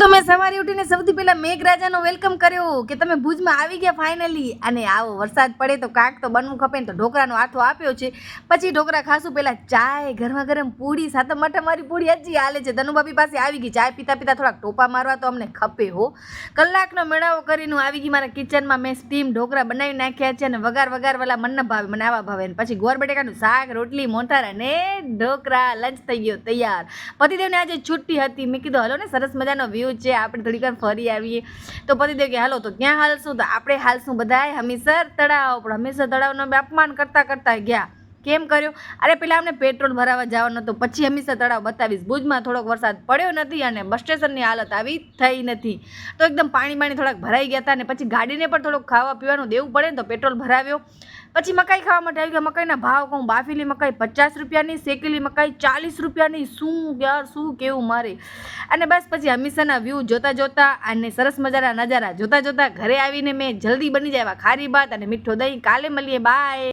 તો મેં સવારે ઉઠીને સૌથી પહેલા મેઘરાજાનો વેલકમ કર્યો કે તમે ભુજમાં આવી ગયા ફાઇનલી અને આવો વરસાદ પડે તો કાંક તો બનવું ખપે ને તો ઢોકરાનો આથો આપ્યો છે. પછી ઢોકરા ખાશું પહેલાં ચાય, ગરમા ગરમ પૂડી સાથે મઠે મારી પૂડી હજી હાલે છે. ધનુભાભી પાસે આવી ગઈ ચાય પીતા પીતા થોડાક ટોપા મારવા તો અમને ખપે હો. કલાકનો મેળાવો કરીને આવી ગઈ મારા કિચનમાં મેં સ્ટીમ ઢોકરા બનાવી નાખ્યા છે અને વગાર વગાર વાલા મન ભાવે, મને આવા ભાવે ને. પછી ગોર બટેકાનું શાક, રોટલી મોટાર અને ઢોકરા લંચ થઈ ગયો, તૈયાર. પતિદેવને આજે છુટ્ટી હતી. મેં કીધું, હલો ને, સરસ મજાનો વ્યૂ છે, આપણે થોડીક ફરી આવીએ. તો પતિદેવ કે, હાલો, તો ક્યાં હાલશું? તો આપણે હાલશું બધાય હમીસર તળાવ, પણ હમીસર તળાવનું અમે અપમાન કરતા કરતા ગયા. કેમ કર્યો? અરે પેલા અમને પેટ્રોલ ભરાવા જવાનું હતું. પછી હમીસર તળાવ બતાવીશ. ભુજમાં થોડોક વરસાદ પડ્યો નથી અને બસ સ્ટેશનની હાલત આવી થઈ નથી. તો એકદમ પાણી પાણી થોડાક ભરાઈ ગયા હતા અને પછી ગાડીને પણ થોડુંક ખાવા પીવાનું દેવું પડે ને તો પેટ્રોલ ભરાવ્યો. પછી મકાઈ ખાવા માટે આવી ગયા. મકાઈના ભાવ કહું, બાફેલી મકાઈ પચાસ રૂપિયાની, શેકેલી મકાઈ ચાલીસ રૂપિયાની. શું યાર, શું કેવું મારે? અને બસ પછી હમીસરના વ્યૂ જોતા જોતા અને સરસ મજાના નજારા જોતા જોતા ઘરે આવીને મેં જલ્દી બની જાય એવા ખારી ભાત અને મીઠો દહીં. કાલે મળીએ. બાય